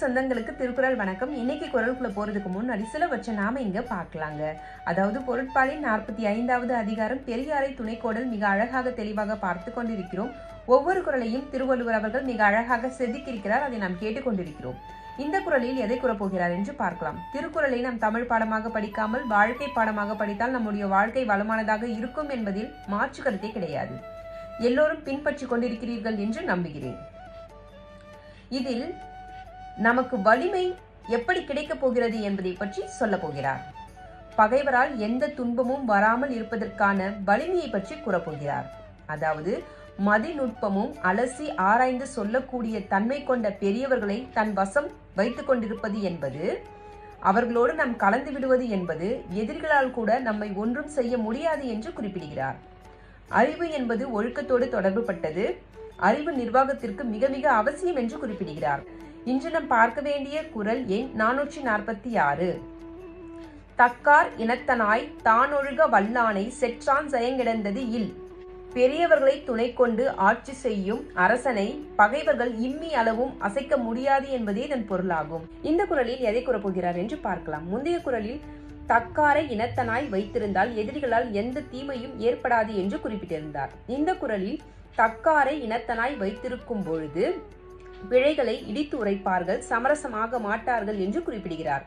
சொந்தங்களுக்கு திருக்குறள் வணக்கம். இன்னைக்கு குரலுக்குள்ள போறதுக்கு முன்னாடி சிலவற்றை நாம இங்க பார்க்கலாங்க. அதாவது பொருட்பாலின் நாற்பத்தி ஐந்தாவது அதிகாரம் பெரியாரை துணைக்கோடல் மிக அழகாக தெளிவாக பார்த்து கொண்டிருக்கிறோம். ஒவ்வொரு குரலையும் திருவள்ளுவர் அவர்கள் மிக அழகாக செதுக்கியிருக்கிறார். அதை நாம் கேட்டுக்கொண்டிருக்கிறோம் இந்த குரலில் எதை கூறப்போகிறார் என்று பார்க்கலாம். திருக்குறளை நாம் தமிழ் பாடமாக படிக்காமல் வாழ்க்கை பாடமாக படித்தால் நம்முடைய வாழ்க்கை வளமானதாக இருக்கும் என்பதில் மாற்று கருத்தே கிடையாது. எல்லோரும் பின்பற்றி கொண்டிருக்கிறீர்கள் என்று நம்புகிறேன். இதில் நமக்கு வலிமை எப்படி கிடைக்கப் போகிறது என்பதை பற்றி சொல்ல போகிறார். பகைவரால் எந்த துன்பமும் வராமல் இருப்பதற்கான வலிமையை பற்றி கூறப்போகிறார் அதாவது மதிநுட்பமும் அலசி ஆராய்ந்து சொல்லக்கூடிய தன்மை கொண்ட பெரியவர்களை தன் வசம் வைத்துக் கொண்டிருப்பது என்பது அவர்களோடு நாம் கலந்து விடுவது என்பது எதிரிகளால் கூட நம்மை ஒன்றும் செய்ய முடியாது என்று குறிப்பிடுகிறார். அறிவு என்பது ஒழுக்கத்தோடு தொடர்புபட்டது அறிவு நிர்வாகத்திற்கு மிக மிக அவசியம் என்று குறிப்பிடுகிறார். இன்று நாம் பார்க்க வேண்டிய குரல் எண் நானூற்றி நாற்பத்தி ஆறு. தக்கார் இனத்தனாய் தானொழுக வல்லானை செற்றான் ஜயங்கிடந்தது இல். பெரியவர்களை துணை கொண்டு ஆட்சி செய்யும் அரசனை பகைவர்கள் இம்மி அளவும் அசைக்க முடியாது என்பதே இதன் பொருளாகும். இந்த குரலில் எதை கூறப்போகிறார் என்று பார்க்கலாம். முந்தைய குரலில் தக்காரை இனத்தனாய் வைத்திருந்தால் எதிரிகளால் எந்த தீமையும் ஏற்படாது என்று குறிப்பிட்டிருந்தார். இந்த குரலில் தக்காரை இனத்தனாய் வைத்திருக்கும் பொழுது பிழைகளை இடித்து உரைப்பார்கள் சமரசமாக மாட்டார்கள் என்று குறிப்பிடுகிறார்.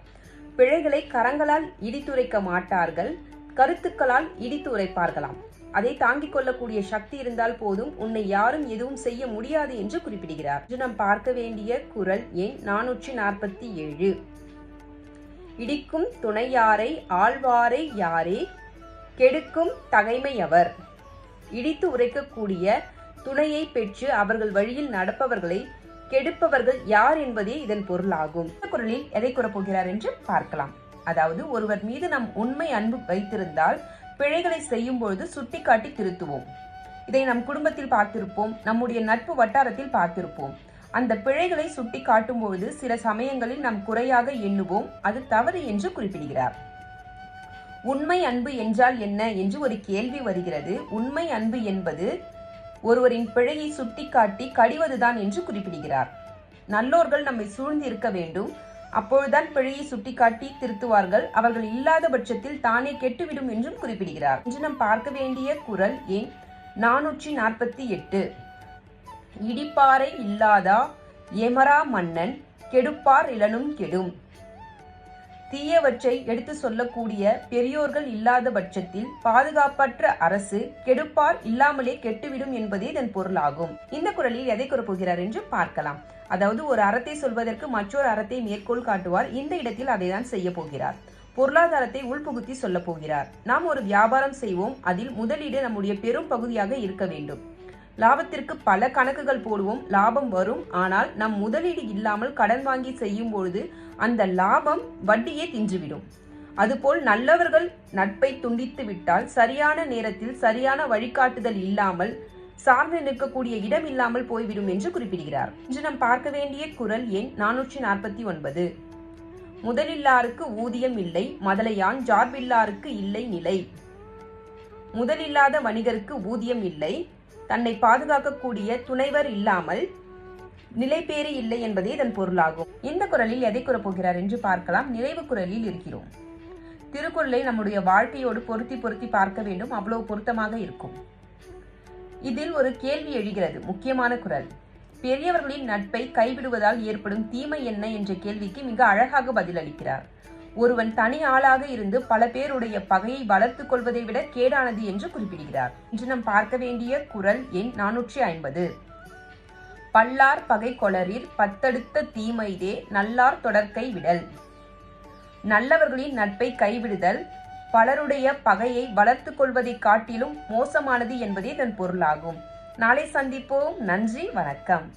பிழைகளை கரங்களால் இடித்துரைக்க மாட்டார்கள் கருத்துக்களால் இடித்து உரைப்பார்களாம். அதை தாங்கிக் கொள்ளக்கூடிய சக்தி இருந்தால் போதும் உன்னை யாரும் எதுவும் செய்ய முடியாது என்று குறிப்பிடுகிறார். நாம் பார்க்க வேண்டிய குரல் எண் நானூற்றி நாற்பத்தி ஏழு. இடிக்கும் துணையாரை ஆழ்வாரை யாரே? கெடுக்கும் தகைமையவர். இடித்து உரைக்கக்கூடிய துணையை பெற்று அவர்கள் வழியில் நடப்பவர்களை கெடுப்பவர்கள் யார் என்பதே இதன் பொருளாகும். இந்த குரலில் எதை கூறப்போகிறார் என்று பார்க்கலாம். அதாவது ஒருவர் மீது நாம் உண்மை அன்பு வைத்திருந்தால் பிழைகளை செய்யும் பொழுது சுட்டிக்காட்டி திருத்துவோம். இதை நம் குடும்பத்தில் பார்த்திருப்போம். நம்முடைய நட்பு வட்டாரத்தில் பார்த்திருப்போம். அந்த பிழைகளை சுட்டி காட்டும் பொழுது சில சமயங்களில் நாம் குறையாக எண்ணுவோம். அது தவறு என்று குறிப்பிடுகிறார். உண்மை அன்பு என்றால் என்ன என்று ஒரு கேள்வி வருகிறது. உண்மை அன்பு என்பது ஒருவரின் பிழையை சுட்டிக்காட்டி கடிவதுதான் என்று குறிப்பிடுகிறார். நல்லோர்கள் நம்மை சூழ்ந்து இருக்க வேண்டும். அப்பொழுதுதான் பிழையை சுட்டிக்காட்டி திருத்துவார்கள். அவர்கள் இல்லாத பட்சத்தில் தானே கெட்டுவிடும் என்றும் குறிப்பிடுகிறார். இன்று நாம் பார்க்க வேண்டிய குரல் எண் நானூற்றி நாற்பத்தி எட்டு. இடிப்பாறை இல்லாதா? எமரா மன்னன் கெடுப்பார் இளனும் கெடும். தீயவற்றை எடுத்து சொல்லக்கூடிய பெரியோர்கள் இல்லாத பட்சத்தில் பாதுகாப்பற்ற அரசு கெடுப்பார் இல்லாமலே கெட்டுவிடும் என்பதே இதன் பொருளாகும். இந்த குரலில் எதை கூறப்போகிறார் என்று பார்க்கலாம். அதாவது ஒரு அறத்தை சொல்வதற்கு மற்றொரு அறத்தை மேற்கோள் காட்டுவார். இந்த இடத்தில் அதைதான் செய்ய போகிறார். பொருளாதாரத்தை உள்புகுத்தி சொல்ல போகிறார். நாம் ஒரு வியாபாரம் செய்வோம். அதில் முதலீடு நம்முடைய பெரும் பகுதியாக இருக்க வேண்டும். லாபத்திற்கு பல கணக்குகள் போடுவோம் லாபம் வரும். ஆனால் நம் முதலீடு இல்லாமல் கடன் வாங்கி செய்யும் பொழுது அந்த லாபம் வட்டியே தின்றுவிடும். அதுபோல் நல்லவர்கள் நட்பை துண்டித்து விட்டால் சரியான நேரத்தில் சரியான வழிகாட்டுதல் இல்லாமல் சார்ந்து நிற்கக்கூடிய இடம் இல்லாமல் போய்விடும் என்று குறிப்பிடுகிறார். இன்று நாம் பார்க்க வேண்டிய குரல் எண் நானூற்றி நாற்பத்தி ஒன்பது. முதலில்லாருக்கு ஊதியம் இல்லை மதலையான் ஜார்பில்லாருக்கு இல்லை நிலை. முதலில்லாத வணிகருக்கு ஊதியம் இல்லை தன்னை பாதுகாக்கக்கூடிய துணைவர் இல்லாமல் நிலைபேறு இல்லை என்பதே இதன் பொருளாகும். இந்த குரலில் எதை கூறப்போகிறார் என்று பார்க்கலாம். நிறைவு குரலில் இருக்கிறோம். திருக்குறளை நம்முடைய வாழ்க்கையோடு பொருத்தி பொருத்தி பார்க்க வேண்டும். அவ்வளவு பொருத்தமாக இருக்கும். இதில் ஒரு கேள்வி எழுகிறது. முக்கியமான குரல். பெரியவர்களின் நட்பை கைவிடுவதால் ஏற்படும் தீமை என்ன என்ற கேள்விக்கு மிக அழகாக பதிலளிக்கிறார். ஒருவன் தனி ஆளாக இருந்து பல பேருடைய பகையை வளர்த்துக் கொள்வதை விட கேடானது என்று குறிப்பிடுகிறார். இன்று நாம் பார்க்க வேண்டிய குரல் எண் நானூற்றி ஐம்பது. பல்லார் பகை கொளரில் பத்தடுத்த தீமைதே நல்லார் தொடர்கை விடல். நல்லவர்களின் நட்பை கைவிடுதல் பலருடைய பகையை வளர்த்துக் கொள்வதை காட்டிலும் மோசமானது என்பதே இதன் பொருளாகும். நாளை சந்திப்போம். நன்றி வணக்கம்.